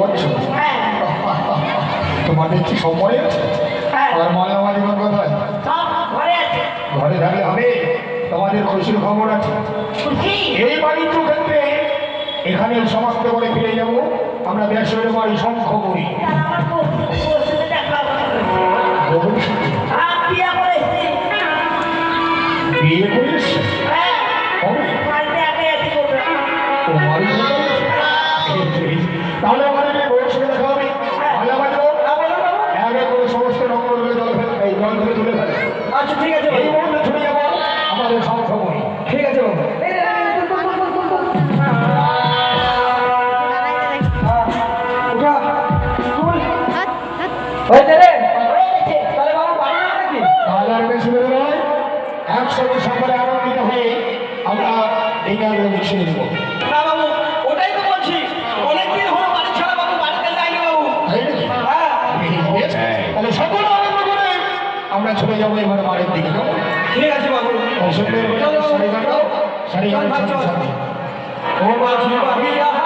বলছো তোমাদের কি সময় আছে? আর ময়নামালিমান কোথায় ঘরে থাকলে হবে। তোমাদের খুশির খবর আছে। এই বাড়ি তো ক্ষেত্রে এখানে সমস্ত করে ফিরে যাব। আমরা ব্যবসায়ী বাড়ি সংখ্য করি বিয়ে করিস? তোমার ઘડી આવે છે ઓમાં જીવા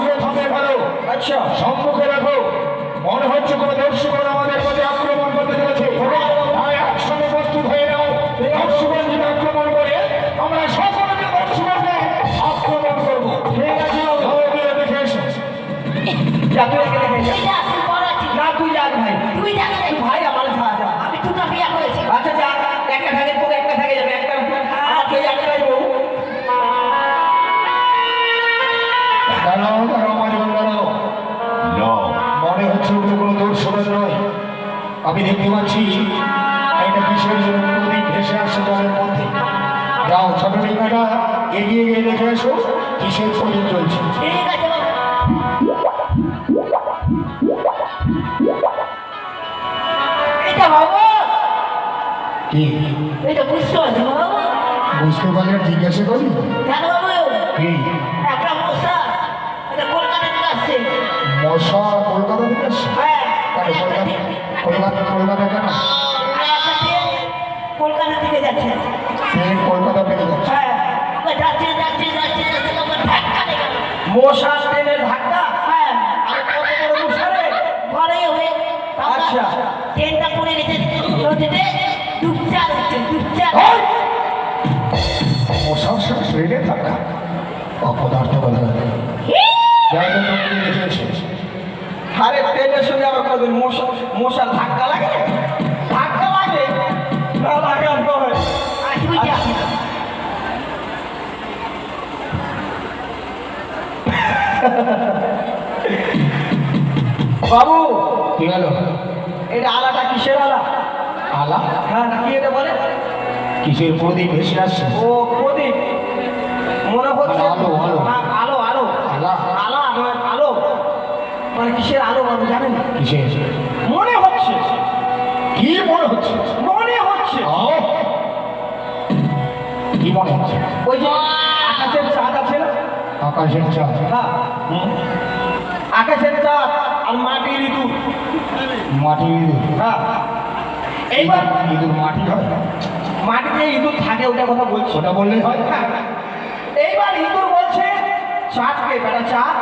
দিয়ে থামে ভালো আচ্ছা। সম্মুখে রাখো। মনে হচ্ছে কোনো দর্শকরা আমাদের প্রতি আক্রমণ করতে চলেছে। একসঙ্গে প্রস্তুত হয়ে নাও। দর্শকরা যদি আক্রমণ করে আমরা সকলকে দর্শককে আক্রমণ করব। ঠিক আছে ধরে দেখে তুই যাক ভাই। তুই যাক আমি দেখতে পাচ্ছি একটা বিশেষ প্রদীপ ভেসে আসছে জলের মধ্যে। যাও ছোট ডিঙ্গাটা এগিয়ে গিয়ে দেখে আসো কিসের প্রদীপ চলছে মশা কলকাতা কলকাতা হ্যাঁ কলকাতা কলকাতা কলকাতা কেন? কলকাতা থেকে যাচ্ছে। ট্রেন কলকাতা থেকে যাচ্ছে। হ্যাঁ ওই যাচ্ছে যাচ্ছে যাচ্ছে যাচ্ছে ধাক্কা মশা ট্রেনের ধাক্কা? হ্যাঁ। আর কত বড় মশারে? ঘরে হয়ে আচ্ছা। ট্রেনটা পড়ে গেছে নদীতে ডুবচার হচ্ছে ডুবচার ট্রেনে থাকা। অপদার্থ কথা। যাই হোক, আরে ট্রেনের সঙ্গে আবার কোনদিন মশা মশার ধাক্কা লাগে? ধাক্কা লাগে? না লাগার নয় আসি বাবু! কি হলো? এটা আলাটা কিসের আলা? আলা? হ্যাঁ কি এটা বলে? কিসের প্রদীপ? ভেসে আসছে। ও প্রদীপ। মনে হচ্ছে আলো আলা আলা নয় আলো মানে কিসের আলো বাবু জানেন? কিসের? মনে হচ্ছে। কি মনে হচ্ছে? মনে হচ্ছে! কি মনে হচ্ছে? ওই যে আকাশের চাঁদ আছে না? আকাশের চাঁদ। হ্যাঁ আকাশের চাঁদ আর মাটির ইঁদুর। মাটির ইঁদুর। হ্যাঁ এইবার ইঁদুর মাটি হয়? মাটিতে ইঁদুর থাকে ওটা কথা বলছি। ওটা বললেই হয়। হ্যাঁ। এইবার ইঁদুর বলছে চাঁদকে বেটা চাঁদ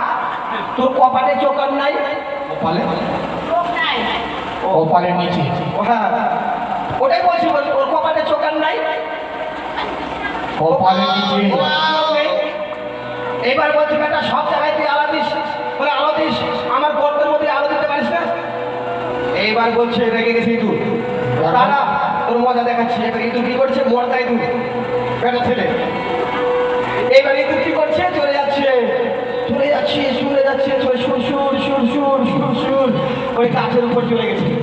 তোর কপাটে চোখান নাই? কপালে? কপালের নিচে। ও হ্যাঁ। ওটাই বলছি বলছি ওর কপাটে চোখান নাই? কপালের নিচে। আলো নেই। এইবার বলছে বেটা সব জায়গায় তুই আলো দিস। বলে আলো দিস? আমার গর্তের মধ্যে আলো দিতে পারিস না? এইবার বলছে রেগে গেছে ইঁদুর। দাদা তোর মজা দেখাচ্ছি। এবার ইঁদুর কি করছে? মরদা ইঁদুর বেটা ছেলে। ওই গাছের উপর চলে গেছে।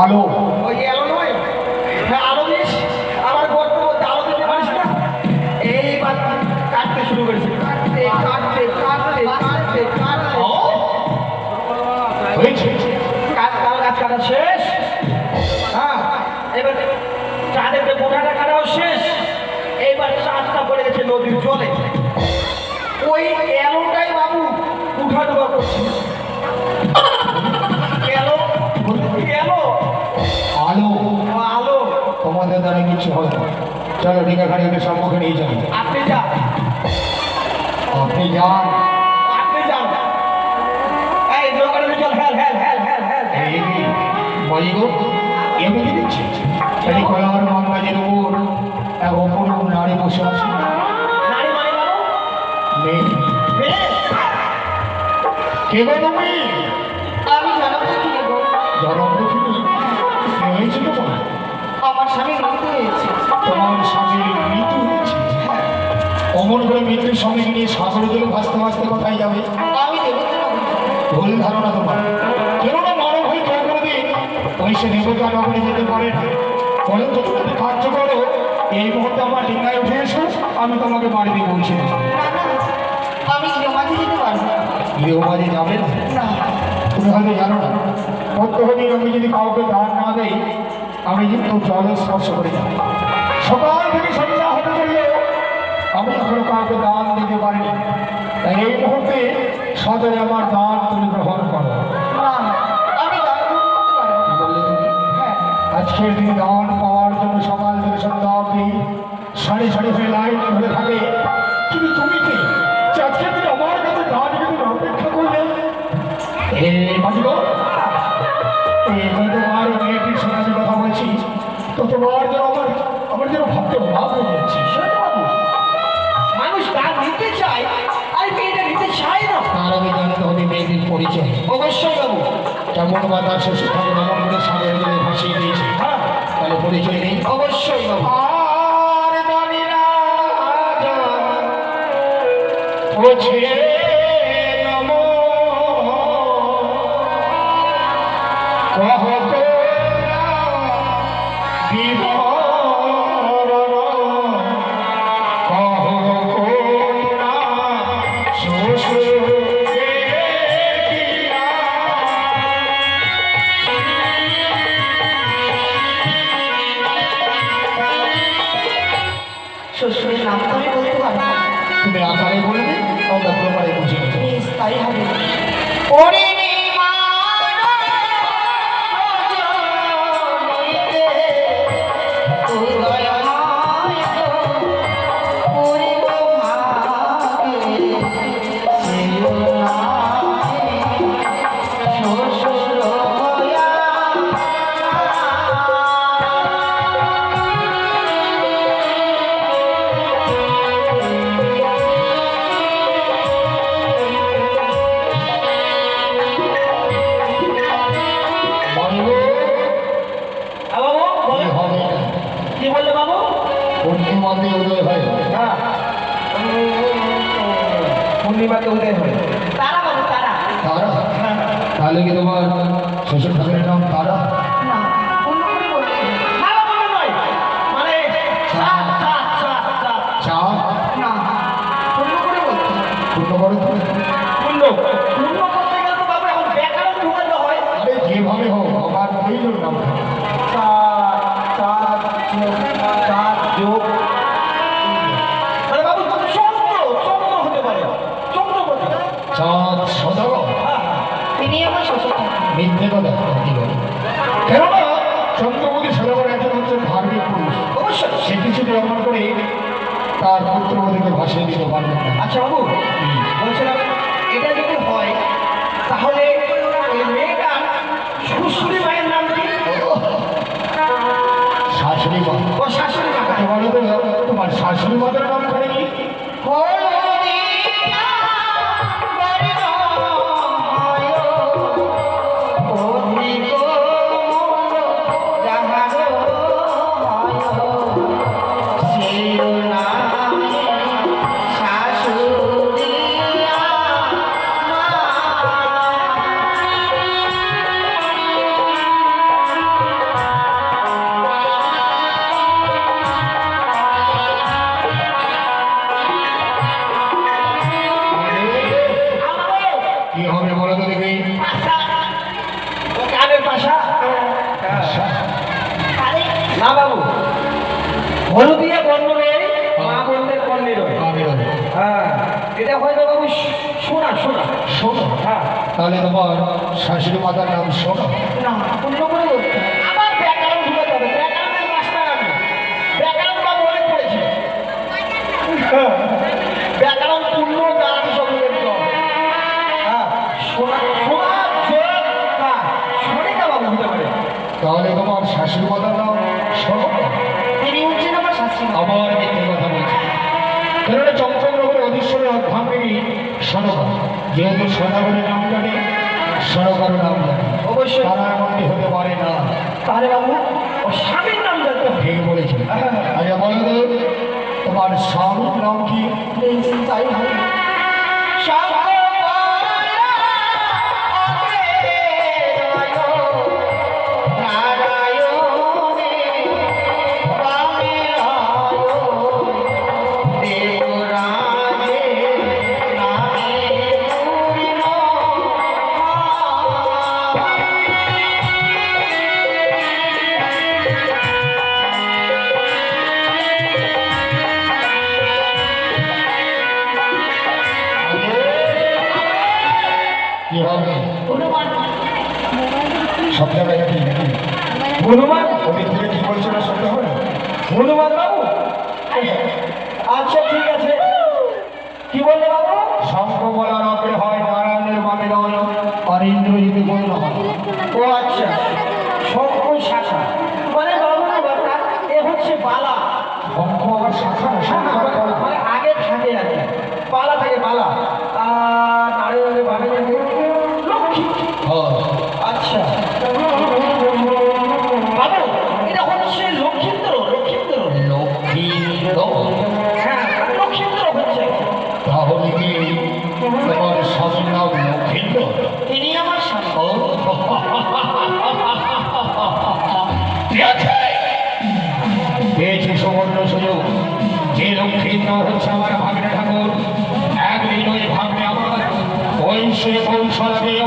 আলো কিছু হবে। না চলো ঢিকা খাড়িকে সম্মুখে নিয়ে আপনি যান। আপনি যান। আপনি এই চল এমনি দিচ্ছে। এই কলার বাংলাদেশের উপর এক নারী বসে আছে। নারী মানে মেয়ে? কে গো তুমি? আমার স্বামী মৃত্যু হয়েছে। তোমার স্বামীর মৃত্যু হয়েছে অমন করে মৃত্যুর সঙ্গে নিয়ে সাগর জলে ভাসতে ভাসতে কোথায় যাবে? আমি ভুল ধারণা তোমার। কেননা মানব হয়ে কেউ কোনোদিন ওই সে দেবতা নগরে যেতে পারে না। যদি তুমি কার্য করো এই মুহূর্তে আমার ডিঙ্গায় উঠে এসো আমি তোমাকে বাড়িতে পৌঁছে দেবো। আমি মাঝে যেতে পারব গৃহবাড়ি যাবে? না। তুমি হয়তো জানো না প্রত্যেকদিন আমি যদি কাউকে দান না দেই আমি কিন্তু জল স্পর্শ করি। না সকাল থেকে সন্ধ্যা হতে চললে। আমি এখনও কাউকে দান দিতে পারিনি। তাই এই মুহূর্তে সদরে আমার দান তুমি গ্রহণ করো। হ্যাঁ। আজকের দিনে দান পাওয়ার জন্য সকাল থেকে সন্ধ্যা অবধি সারি সারি হয়ে লাইন ধরে থাকে। কিন্তু তুমি কি? আজকের দিনে আমার কাছে দান কিন্তু অপেক্ষা করলে? এই বাজিব তোমার যেন আমার আমার যেন ভাবতে ভাব মানুষ তার নিতে চায় আর মেয়েটা নিতে চায় না? তার আগে জানতে হবে মেয়েদের পরিচয়। অবশ্যই বাবু। কেমন বা তার শ্বশুর ঠাকুর এমন করে সাগরে জলে ভাসিয়ে দিয়েছে। হ্যাঁ। তাহলে পরিচয় নেই? অবশ্যই বাবু। আর বোঝে পূর্ণিমাতে উদয় হয় তারা। তারা? তাহলে কি তোমার শ্বশুর ঠাকুরের নাম তারা? তার পুত্রবধূকে ভাসিয়ে দিতে পারবেন না। আচ্ছা বাবু বলছিলাম এটা যদি হয় তাহলে ওই মেয়েটা শ্বশুরি মায়ের নাম কি? শাশুড়ি মা। ও শাশুড়ি মা। বলো তো তোমার শাশুড়ি মাতার নাম করে কি? কি হবে বলো তো দেখি। না বাবু। হলুদিয়া বন্ধ রয়ে মা বন্ধের কর্ণে রয়ে। হ্যাঁ এটা হয়তো বাবু শোনা শোনা শোনো হ্যাঁ। তাহলে তোমার শাশুড়ি মাতার নাম শোনো না অন্য করে বলতে তাহলে তোমার শাশুড়ি মাতার নাম তিনি হচ্ছেন আমার শাশুড়ি আবার মিথ্যে কথা বলছি। কেননা চম্পকনগরের অধীশ্বরের অর্ধাঙ্গিনী সনকা যেহেতু সদাগরের নাম জানে সনকারও নাম জানে। অবশ্যই। তারা এমনটি হতে পারে না। তাহলে বাবু ও স্বামীর নাম জানতে ঠিক বলেছি আচ্ছা বলো তোমার স্বামীর নাম কি? তাই হবে সব জায়গায় কি হনুমান ওদিক থেকে কি বলছো না শুনতে হবে হনুমান স্বামীর নাম মখিন্দ তিনি আমার স্বামী। পেয়েছি সুবর্ণ সুযোগ। যে লক্ষ্মীর নাম হচ্ছে আমার ভাগ্নে ঠাকুর একদিন ওই ভাগ্নে আমার। বংশে বংশ লাগে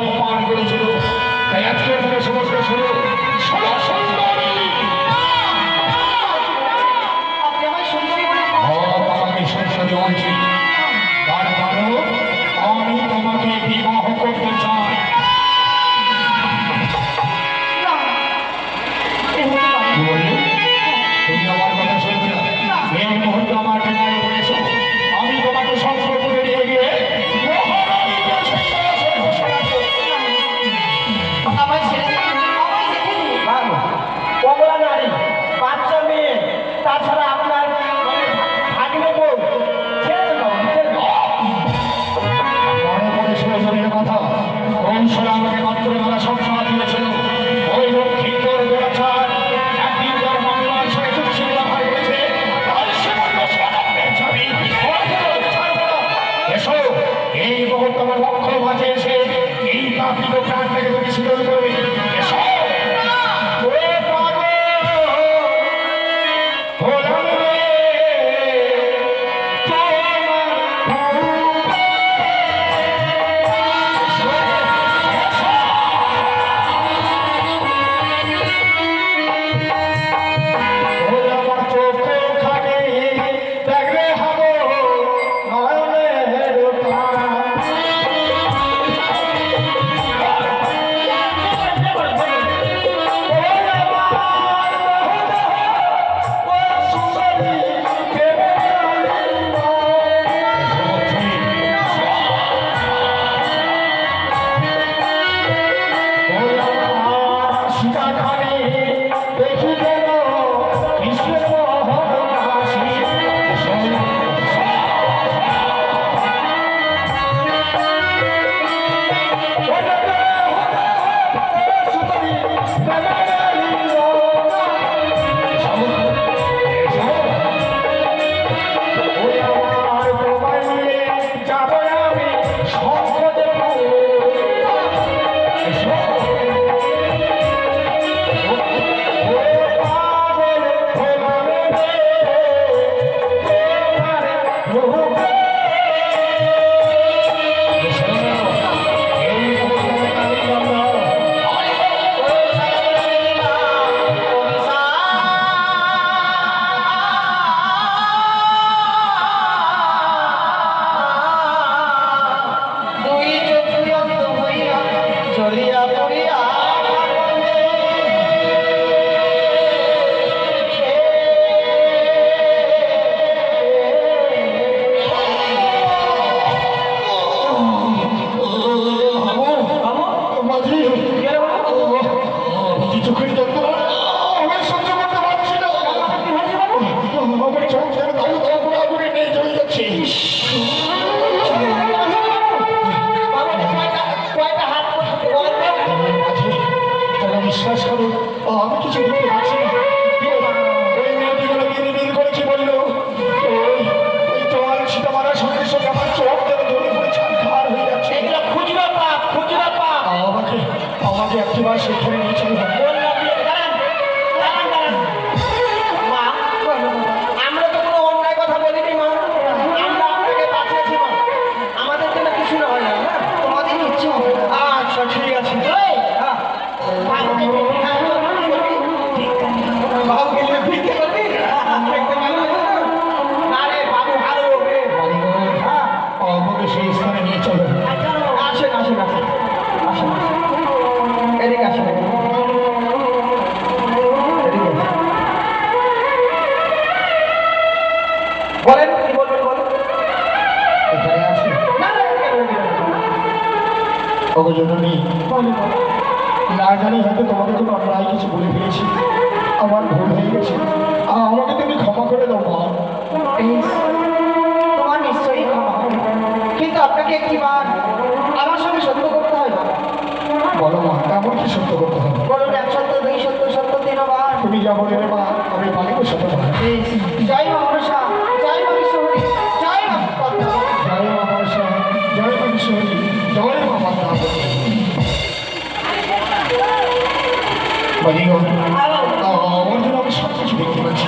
জন্য আমি সব কিছু দেখতে পাচ্ছি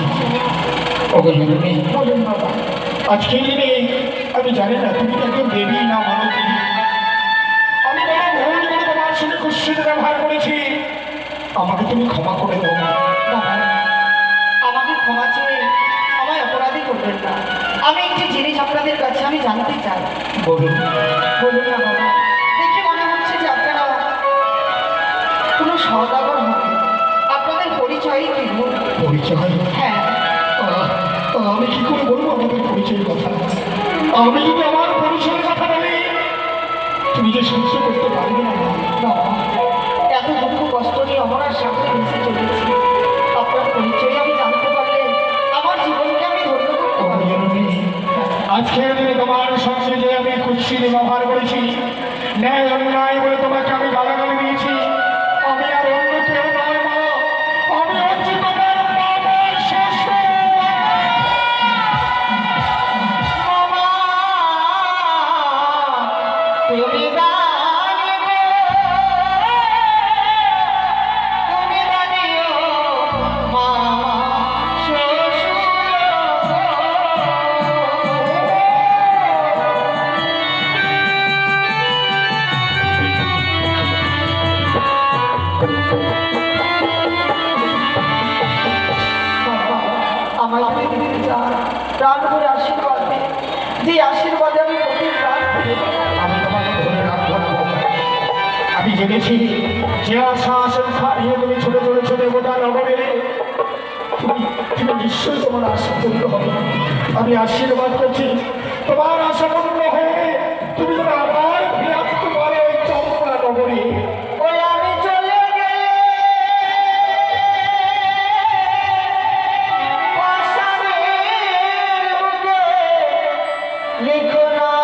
ওকে জরুরি দিনে আমি জানি না তুমি একজন দেবী না মানবী আমি বড় ভুল করে তোমার সঙ্গে কুৎসিত ব্যবহার করেছি আমাকে তুমি ক্ষমা করে দাও আমাকে ক্ষমা চেয়ে আমায় অপরাধী করবেন না আমি একটি জিনিস আপনাদের কাছে আমি জানতে চাই বলুন। বলুন না, বাবা। সদাগর হবে আপনাদের পরিচয়ই কি পরিচয়? হ্যাঁ। আমি কি করে বলব আমাদের পরিচয়ের কথা? আমি যদি আমার পরিচয়ের কথা বলি। তুমি যে সহ্য করতে পারবে না। এত দুঃখ কষ্ট নিয়ে অমরার সামনে ভেসে চলেছি। আপনার পরিচয় আমি জানতে পারলে আমার জীবনকে আমি ধন্য করতে পারব। আজকের দিনে তোমার সঙ্গে যে আমি কুৎসিত ব্যবহার করেছি ন্যায় অন্যায় নিশ্চয়ই তোমার আশা পূর্ণ হবে। আমি আশীর্বাদ করছি। তোমার আশা পূর্ণ হয়ে তুমি যেন আবার ফিরে আসতে পারো এই চম্পা নগরী। লিখো না